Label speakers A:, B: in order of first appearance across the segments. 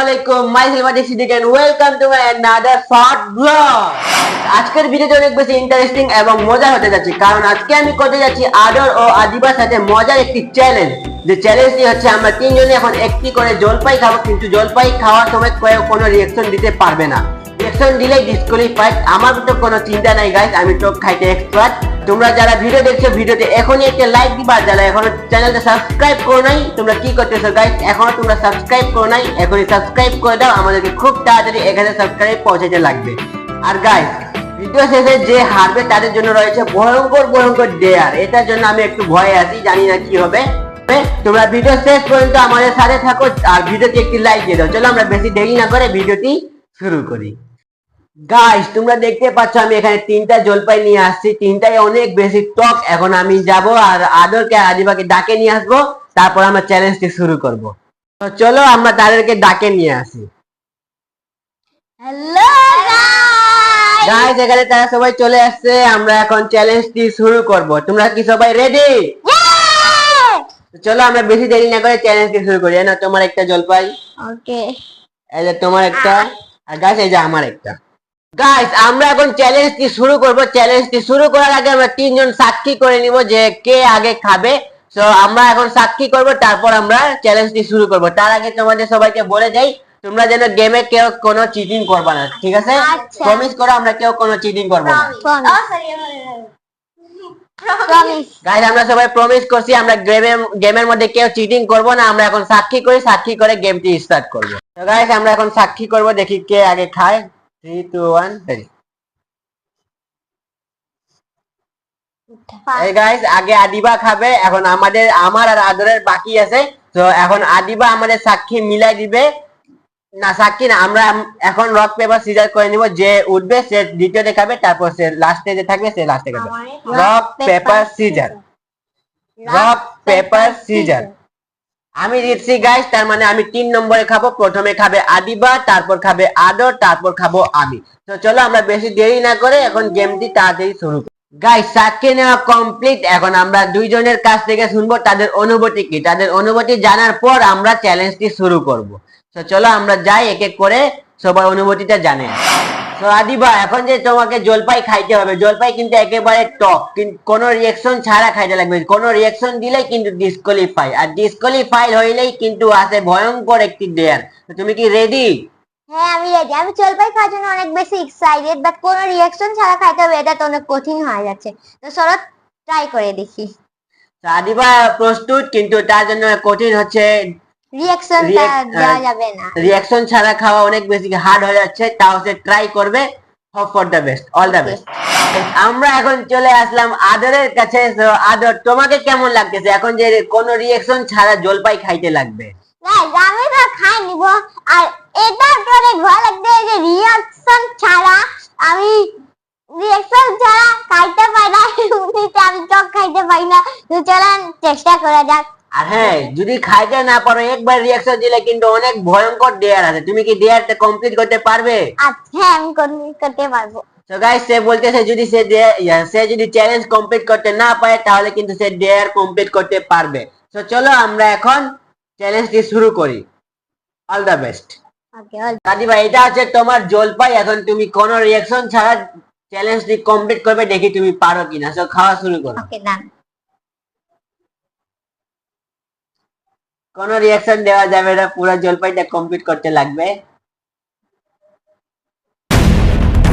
A: আলাইকুম, my Siddique and welcome to my another short আজকের অনেক বেশি ইন্টারেস্টিং এবং মজার হতে যাচ্ছে, কারণ আজকে আমি করতে যাচ্ছি আদর ও আদিবার সাথে মজার একটি চ্যালেঞ্জ যে চ্যালেঞ্জটি হচ্ছে, আমরা তিনজনে এখন একটি করে জলপাই খাব, কিন্তু জলপাই খাওয়ার সময় কেউ কোনো রিয়েকশন দিতে পারবে না। রিয়েকশন দিলে ডিসকোয়ালিফাইড আমার তো কোনো চিন্তা নাই গাইস আমি টক খাইতে এক্সপার্ট তোমরা যারা ভিডিও দেখছ ভিডিওতে এখনই একটা লাইক দিবা। যারা এখনও চ্যানেলটা সাবস্ক্রাইব করো নাই, তোমরা কি করতেছো গাইস এখনও তোমরা সাবস্ক্রাইব করো নাই, এখনই সাবস্ক্রাইব করে দাও। আমাদেরকে খুব তাড়াতাড়ি এখানে সাবস্ক্রাইব পৌঁছাতে লাগবে। আর গাইস ভিডিও শেষে যে হারবে তাদের জন্য রয়েছে ভয়ঙ্কর ভয়ঙ্কর ডেয়ার এটার জন্য আমি একটু ভয়ে আছি, জানি না কি হবে। তোমরা ভিডিও শেষ পর্যন্ত আমাদের সাথে থাকো, আর ভিডিওতে একটি লাইক দিয়ে দাও। চলো আমরা বেশি দেরি না করে ভিডিওটি শুরু করি। গাইস তোমরা দেখতে পাচ্ছ আমি এখানে তিনটা জলপাই নিয়ে আসছি। তিনটাই অনেক বেশি টক। এখন আমি যাব আর আদরকে আদিবাকে ডাকে নিয়ে আসব। তারপর আমরা চ্যালেঞ্জটি শুরু করব। তো চলো আমরা তাদেরকে ডাকে নিয়ে আসি।
B: হ্যালো গাইস
A: এখানে তারা সবাই চলে আসছে। আমরা এখন চ্যালেঞ্জটি শুরু করব। তোমরা কি সবাই রেডি চলো আমরা বেশি দেরি না করে চ্যালেঞ্জটি শুরু করি। না তোমার একটা জলপাই।
B: ওকে
A: এই যে তোমার একটা। আর গাইস এই যে আমার একটা। গাইস আমরা এখন চ্যালেঞ্জটি শুরু করব? চ্যালেঞ্জটি শুরু করার আগে আমরা তিনজন সাক্ষী করে নিব যে কে আগে খাবে। তো আমরা এখন সাক্ষী করব তারপর আমরা চ্যালেঞ্জটি শুরু করব। তার আগে তোমাদের সবাইকে বলে যাই তোমরা যেন গেমে কেউ কোনো চিটিং করবে না ঠিক আছে?
B: আচ্ছা।
A: প্রমিস করো আমরা কেউ কোনো চিটিং করব না। গাইস আমরা সবাই প্রমিস করছি আমরা গেমের গেমের মধ্যে কেউ চিটিং করব না আমরা এখন সাক্ষী করি সাক্ষী করে গেমটি স্টার্ট করব। তো গাইস আমরা এখন সাক্ষী করব দেখি কে আগে খায়। 3 2 1 রেডি এই গাইস আগে আদিবা খাবে এখন আমাদের আমার আর আদরের বাকি আছে তো এখন আদিবা আমাদের সাক্ষী মিলাই দিবে। না সাক্ষী না আমরা এখন রক পেপার সিজার করে নিব যে উঠবে সে দ্বিতীয়তে খাবে তারপর সে লাস্টে যে থাকবে সে লাস্টে খাবে। Rock paper scissor rock paper scissor আমি জিতছি গাইস তার মানে আমি তিন নম্বরে খাব, প্রথমে খাবে আদিবা, তারপর খাবে আদর, তারপর খাব আমি। তো চলো আমরা বেশি দেরি না করে এখন গেমটি তাড়াতাড়ি শুরু করি। গাইস সাক্ষী নেওয়া কমপ্লিট এখন আমরা দুইজনের কাছ থেকে শুনব তাদের অনুভূতি কি। তাদের অনুভূতি জানার পর আমরা চ্যালেঞ্জটি শুরু করব। তো চলো আমরা যাই এক এক করে সবার অনুভূতিটা জানে। আদিবা এখন যে তোমাকে জলপাই খাইতে হবে জলপাই কিন্তু একেবারে টক কোনো রিয়েকশন ছাড়া খাইতে লাগবে। কোনো রিয়েকশন দিলেই কিন্তু ডিসকোয়ালিফাই আর ডিসকোয়ালিফাই হইলেই কিন্তু আছে ভয়ঙ্কর একটি ডেয়ার তুমি কি রেডি
B: হ্যাঁ আমি রেডি আমি জলপাই খাওয়ার জন্য অনেক বেশি এক্সাইটেড বাট কোনো রিয়াকশন ছাড়া খাইতে হবে এটা তো অনেক কঠিন হয়ে যাচ্ছে। তো চলো ট্রাই করে দেখি।
A: আদিবা প্রস্তুত কিন্তু তার জন্য কঠিন হচ্ছে
B: দেওয়া যাবে না।
A: রিয়াকশন ছাড়া খাওয়া অনেক বেশি হার্ড হয়ে যাচ্ছে তাও সে ট্রাই করবে hope for the best all the best আমরা এখন চলে আসলাম আদরের কাছে। আদর তোমাকে কেমন লাগতেছে? এখন যে কোনো রিয়াকশন ছাড়া জলপাই খাইতে লাগবে।
B: আমি তো খাই নিব। আর এটা লাগছে যে রিয়াকশন ছাড়া আমি রিয়াকশন ছাড়া খাইতে পাই না। আমি খাইতে পাই না। তো চলেন চেষ্টা করা যাক।
A: আর হ্যাঁ যদি খাইতে না পারো একবার রিয়াকশন দিলে কিন্তু অনেক ভয়ঙ্কর ডেয়ার আছে। তুমি কি ডেয়ারটা কমপ্লিট করতে পারবে?
B: আচ্ছা হ্যাঁ আমি কর- করতে পারব।
A: তো গাইস সে বলতেছে যদি সে সে যদি চ্যালেঞ্জ কমপ্লিট করতে না পারে তাহলে কিন্তু সে ডেয়ার কমপ্লিট করতে পারবে। তো চলো আমরা এখন চ্যালেঞ্জটি শুরু করি। অল দ্য বেস্ট
B: ওকে
A: দাদি ভাই এটা হচ্ছে তোমার জলপাই। এখন তুমি কোনো রিয়াকশন ছাড়া চ্যালেঞ্জটি কমপ্লিট করবে দেখি তুমি পারো কিনা। সো খাওয়া শুরু করো।
B: ওকে ডান
A: কোনো রিয়াকশন দেওয়া যাবে না পুরো জলপাইটা কমপ্লিট করতে লাগবে।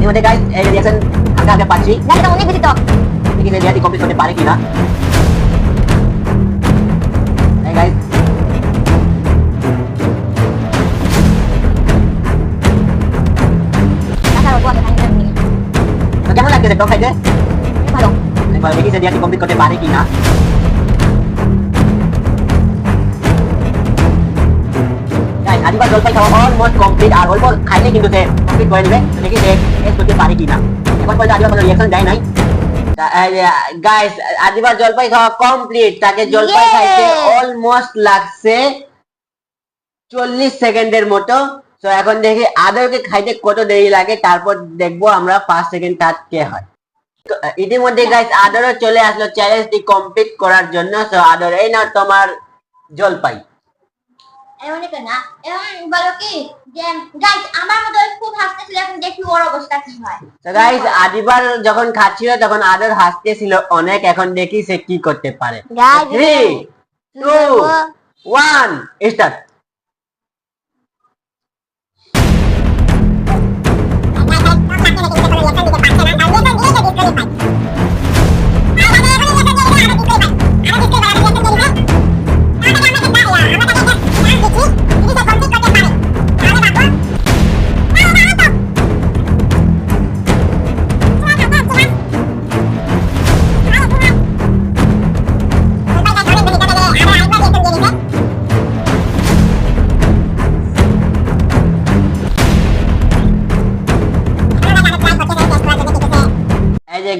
A: এর মধ্যে গাইস এই রিয়াকশন আগে আগে পাচ্ছি।
B: না এটা অনেক বেশি টক
A: দেখি যে রিয়াকশন কমপ্লিট করতে পারে কিনা? এই গাইস
B: আচ্ছা ওকে আমি খাই না
A: তো কেমন লাগতেছে? টক খাইতে?
B: ভালো।
A: একবার দেখি যে রিয়াকশন কমপ্লিট করতে পারে কিনা? আদিবার জলপাই খাওয়া অলমোস্ট কমপ্লিট আর অল্প খাইলে কিন্তু সে কমপ্লিট করে নেবে দেখি করতে পারে কিনা। এখন পর্যন্ত আদিবার কোনো রিয়াকশন দেয় নাই। গাইস আদিবার জলপাই খাওয়া কমপ্লিট তাকে জলপাই খাইতে অলমোস্ট লাগছে চল্লিশ সেকেন্ডের মতো। তো এখন দেখি আদরকে খাইতে কত দেরি লাগে তারপর দেখব আমরা পাঁচ সেকেন্ড তার কে হয়। ইতিমধ্যে গাইস আদরও চলে আসলো চ্যালেঞ্জটি কমপ্লিট করার জন্য। তো আদর এই না তোমার জলপাই।
B: এমন না। এখন বলো কি যে গাইস আমার মতো খুব হাসতেছিল এখন দেখি ওর অবস্থা কি হয়।
A: তো গাইস আদিবার যখন খাচ্ছিল তখন আদর হাসতেছিল অনেক এখন দেখি সে কি করতে পারে। থ্রি টু ওয়ান স্টার্ট এই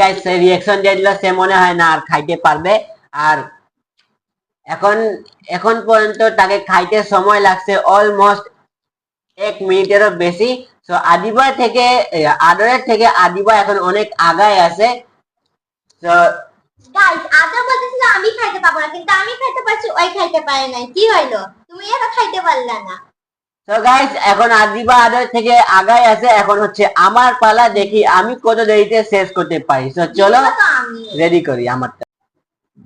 A: গাইস রিয়াকশন দিয়ে দিল সে মনে হয় না আর খাইতে পারবে। আর এখন এখন পর্যন্ত তাকে খাইতে সময় লাগছে অলমোস্ট এক মিনিটেরও বেশি। তো আদিবা থেকে আদরের থেকে আদিবা এখন অনেক আগায় আছে। তো
B: গাইস আদর বলতেছিল আমি খাইতে পাবো না, কিন্তু আমি খাইতে পারছি, ওই খাইতে পারে নাই। কি হইল? তুমি একা খাইতে পারলা না।
A: তো গাইস এখন আদিবা আদর থেকে আগাই আছে এখন হচ্ছে আমার পালা দেখি আমি কত দেরিতে শেষ করতে পারি। তো চলো রেডি করি আমারটা।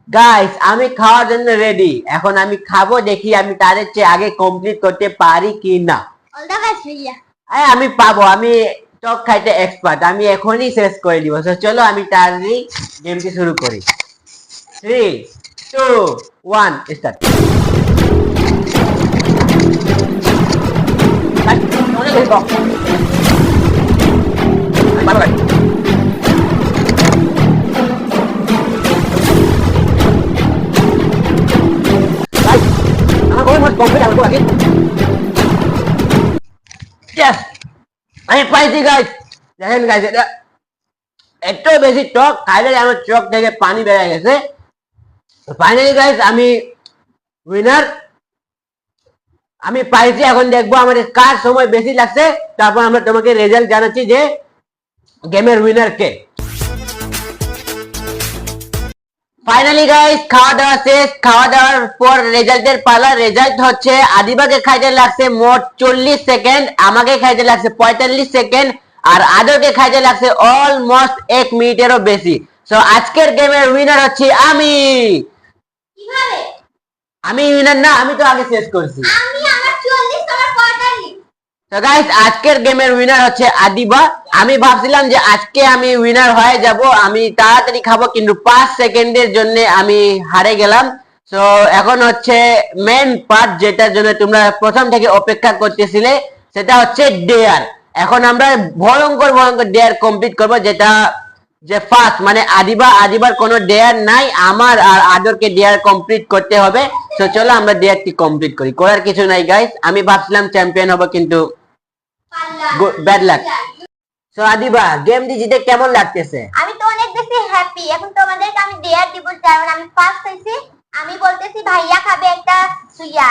A: গাইস আমি খাওয়ার জন্য রেডি এখন আমি খাব দেখি আমি তাদের চেয়ে আগে কমপ্লিট করতে পারি কি না আমি পাবো আমি টক খাইতে এক্সপার্ট আমি এখনই শেষ করে দিব। চলো আমি তাড়াতাড়ি গেমটি শুরু করি। Three two one start Yes! আমি পাইছি গাইস দেখেন গাইস এটা এত বেশি টক খাইলে আমার চোখ থেকে পানি বেড়ে গেছে ফাইনালি গাইস আমি উইনার আমি পাইছি এখন দেখব আমাদের কার সময় বেশি লাগছে। তারপর আমরা তোমাকে রেজাল্ট জানাচ্ছি যে গেমের উইনার কে। ফাইনালি গাইস খাওয়া দাওয়া শেষ। খাওয়া দাওয়ার পর রেজাল্টের পালা। রেজাল্ট হচ্ছে আদিবাকে খাইতে লাগছে মোট চল্লিশ সেকেন্ড আমাকে খাইতে লাগছে পঁয়তাল্লিশ সেকেন্ড আর আদরকে খাইতে লাগছে অলমোস্ট এক মিনিটেরও বেশি। সো আজকের গেমের উইনার হচ্ছে আমি। আমি উইনার না আমি তো আগে শেষ করছি
B: আমি আমার 40 তোমার 45
A: গাইস আজকের গেমের উইনার হচ্ছে আদিবা। আমি ভাবছিলাম যে আজকে আমি উইনার হয়ে যাব। আমি তাড়াতাড়ি খাব, কিন্তু পাঁচ সেকেন্ডের জন্য আমি হারে গেলাম। তো এখন হচ্ছে মেন পার্ট যেটার জন্য তোমরা প্রথম থেকে অপেক্ষা করতেছিলে, সেটা হচ্ছে ডেয়ার এখন আমরা ভয়ঙ্কর ভয়ঙ্কর ডেয়ার কমপ্লিট করব, যেটা যে ফার্স্ট মানে আদিবা, আদিবার কোনো ডেয়ার নাই। আমার আর আদরকে ডেয়ার কমপ্লিট করতে হবে। তো চলো আমরা ডেয়ারটি কমপ্লিট করি। করার কিছু নাই গাইস আমি ভাবছিলাম চ্যাম্পিয়ন হব, কিন্তু ব্যাড লাক সো আদিবা গেমটি জিতে কেমন লাগতেছে?
B: আমি তো অনেক বেশি হ্যাপি এখন তোমাদেরকে আমি দেয়ার দিব কারণ আমি ফার্স্ট হয়েছি। আমি বলতেছি ভাইয়া খাবে একটা সুইয়া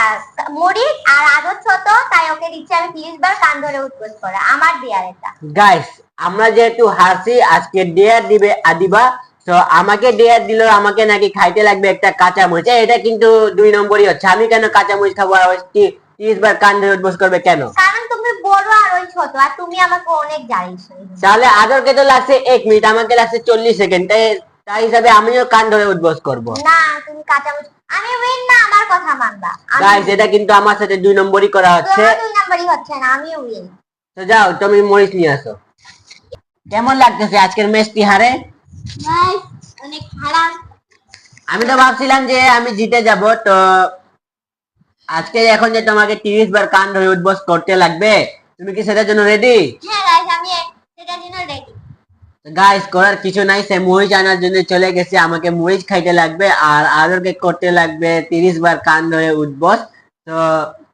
B: মরিচ আর আদর ছোট তাই ওকে দিচ্ছি আমি তিরিশ বার কান ধরে উৎকোচ করা। আমার দেয়ার এটা।
A: গাইস আমরা যেহেতু হারছি আজকে ডেয়ার দিবে আদিবা তো আমাকে ডেয়ার দিল আমাকে নাকি খাইতে লাগবে একটা কাঁচা মরিচ এটা কিন্তু দুই নম্বরই হচ্ছে। আমি কেন কাঁচা মরিচ খাব? আর তিরিশ বার কান ধরে উঠবোস করবে কেন
B: কারণ তুমি বড় আর ওই ছোট আর তুমি আমাকে অনেক জানিস।
A: তাহলে আদরকে তো লাগছে এক মিনিট আমাকে লাগছে চল্লিশ সেকেন্ড। তাই তাই হিসাবে আমিও কান ধরে উঠবোস করব।
B: না তুমি কাঁচা আমি উইন না আমার কথা মানবা।
A: গাইস এটা কিন্তু আমার সাথে দুই নম্বরই করা হচ্ছে।
B: দুই নাম্বারই হচ্ছে না আমি উইন
A: তো যাও তুমি মরিচ নিয়ে আসো। কেমন লাগতেছে আজকের ম্যাচটি হারে?
B: গাইস অনেক খারাপ
A: আমি তো ভাবছিলাম যে আমি জিতে যাব তো আজকে এখন যে তোমাকে তিরিশ বার কান ধরে উঠবস করতে লাগবে তুমি কি সেটার জন্য রেডি
B: হ্যাঁ গাইস আমি সেটার জন্য রেডি
A: গাইস করার কিছু নাই সে মরিচ আনার জন্য চলে গেছে। আমাকে মরিচ খাইতে লাগবে আর আদরকে করতে লাগবে। তিরিশ বার কান ধরে উঠবস। তো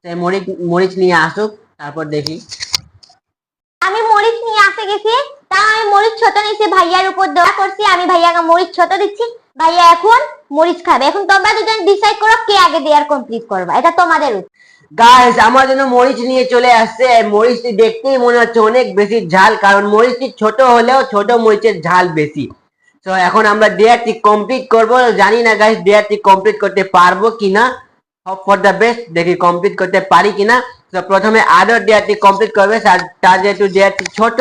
A: সে মরিচ মরিচ নিয়ে আসুক তারপর দেখি।
B: আমি মরিচ নিয়ে আসতে গেছি। তা আমি মরিচ ছোট নিয়েছি ভাইয়ার উপর দেওয়া করছি। আমি ভাইয়াকে মরিচ ছোট দিচ্ছি। ভাইয়া এখন মরিচ খাবে। এখন তোমরা দুজন ডিসাইড করো কে আগে দেয়ার কমপ্লিট করবা। এটা তোমাদের উচিত
A: গাইস আমার জন্য মরিচ নিয়ে চলে আসছে। মরিচটি দেখতেই মনে হচ্ছে অনেক বেশি ঝাল কারণ মরিচটি ছোট হলেও ছোট মরিচের ঝাল বেশি। তো এখন আমরা ডেয়ারটি কমপ্লিট করব। জানি না গাইস ডেয়ারটি কমপ্লিট করতে পারব কিনা। হোপ ফর দ্য বেস্ট দেখি কমপ্লিট করতে পারি কিনা। তো প্রথমে আদর ডেয়ারটি কমপ্লিট করবে। তার- যেহেতু ডেয়ারটি ছোট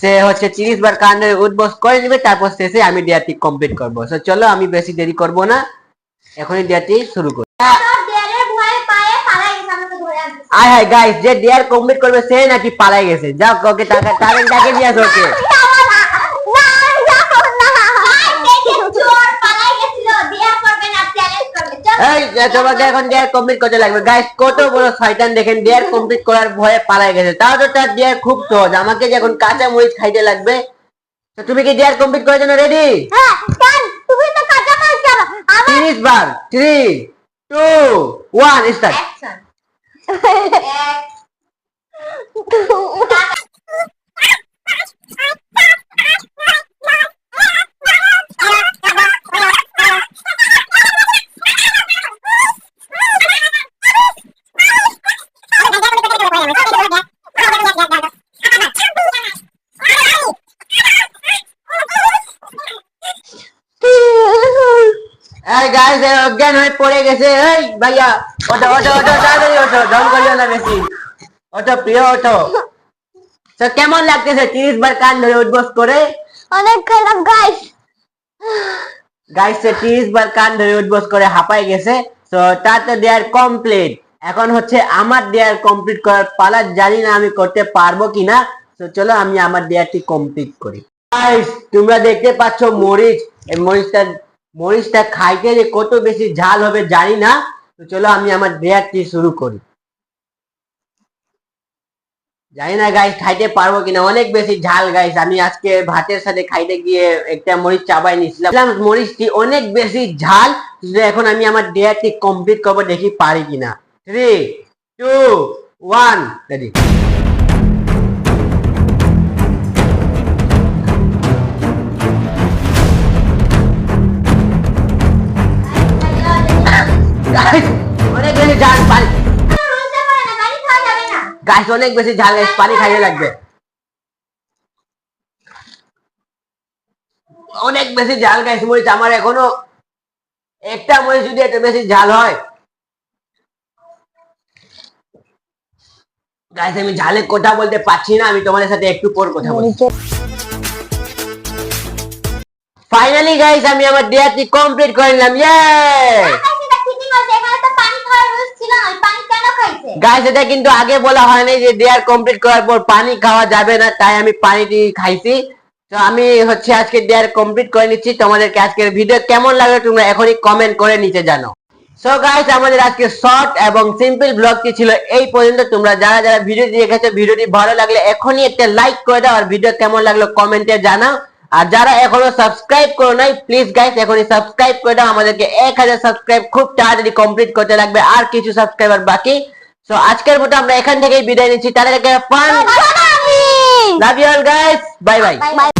A: সে হচ্ছে তিরিশ বার কান্ডে উদ্বোস করে নেবে তারপর শেষে আমি ডেয়ারটি কমপ্লিট করব। চলো আমি বেশি দেরি করব না। এখনই ডেয়ারটি শুরু করি
B: তোর দেয়ালের ভয়ে পায়ে পালাই গেছে আমাকে ধরে আনছে
A: আয় হায় গাইস যে ডিয়ার কমপ্লিট করবে সে নাকি পালাই গেছে। যাও ওকে টাকা টাকা টাকা নিয়ে আসো ওকে। এই তোমাকে এখন ডেয়ার কমপ্লিট করতে লাগবে। গাইস কত বড় শয়তান দেখেন ডেয়ার কমপ্লিট করার ভয়ে পালাই গেছে। তাও তো তার ডেয়ার খুব সহজ। আমাকে কাঁচা মরিচ খাইতে লাগবে তো তুমি কি ডেয়ার কমপ্লিট করার জন্য রেডি তিরিশ বার থ্রি টু ওয়ান স্টার্ট এই গাইস অজ্ঞান হয়ে পড়ে গেছে। এই ভাইয়া ওঠো ওঠো ওঠো তাড়াতাড়ি ওঠো দম করিও না বেশি। ওঠো প্রিয় ওঠো তো কেমন লাগতেছে? তিরিশ বার কান ধরে উদ্বোস করে।
B: অনেক খারাপ গাইস
A: গাইস সে তিরিশ বার কান ধরে উদ্বোস করে হাঁপাই গেছে। তো তার তো দেয়ার কমপ্লিট এখন হচ্ছে আমার দেয়ার কমপ্লিট করার পালা জানি না আমি করতে পারব কিনা। তো চলো আমি আমার দেয়ারটি কমপ্লিট করি। গাইস তোমরা দেখতে পাচ্ছ মরিচ। এই মরিচটা মরিচটা খাইতে যে কত বেশি ঝাল হবে জানি না। তো চলো আমি আমার ডেয়ারটি শুরু করি। জানি না গাইস খাইতে পারব কিনা। অনেক বেশি ঝাল গাইস আমি আজকে ভাতের সাথে খাইতে গিয়ে একটা মরিচ চাবাই নিছিলাম মরিচটি অনেক বেশি ঝাল এখন আমি আমার ডেয়ারটি কমপ্লিট করব দেখি পারি কিনা। Three two one ready guys অনেক বেশি ঝাল গাইস পানি খাইতে লাগবে। অনেক বেশি ঝাল গাইস মরিচ আমার এখনও একটা মরিচ যদি এত বেশি ঝাল হয়। গাইস আমি ঝালে কথা বলতে পারছি না আমি তোমাদের সাথে একটু পর কথা বলছি ফাইনালি গাইস আমি আমার ডেয়ারটি কমপ্লিট করে নিলাম ইয়ে গাইস এটা কিন্তু আগে বলা হয়নি যে ডেয়ার কমপ্লিট করার পর পানি খাওয়া যাবে না, তাই আমি পানিটি খাইছি। তো আমি হচ্ছে আজকে ডেয়ার কমপ্লিট করে নিচ্ছি। তোমাদেরকে আজকের ভিডিও কেমন লাগল তোমরা এখনই কমেন্ট করে নিচে জানো সো গাইস আমাদের আজকে শর্ট এবং সিম্পল ব্লগটি ছিল এই পর্যন্ত। তোমরা যারা যারা ভিডিওটি দেখেছ ভিডিওটি ভালো লাগলে এখনই একটা লাইক করে দাও। আর ভিডিও কেমন লাগল কমেন্টে জানাও। আর যারা এখনও সাবস্ক্রাইব করো নাই প্লিজ গাইস এখনই সাবস্ক্রাইব করে দাও। আমাদেরকে এক হাজার সাবস্ক্রাইব খুব তাড়াতাড়ি কমপ্লিট করতে লাগবে আর কিছু সাবস্ক্রাইবার বাকি। সো আজকের মতো আমরা এখান থেকেই বিদায় নিচ্ছি। তাদের fun love you all guys bye bye
B: bye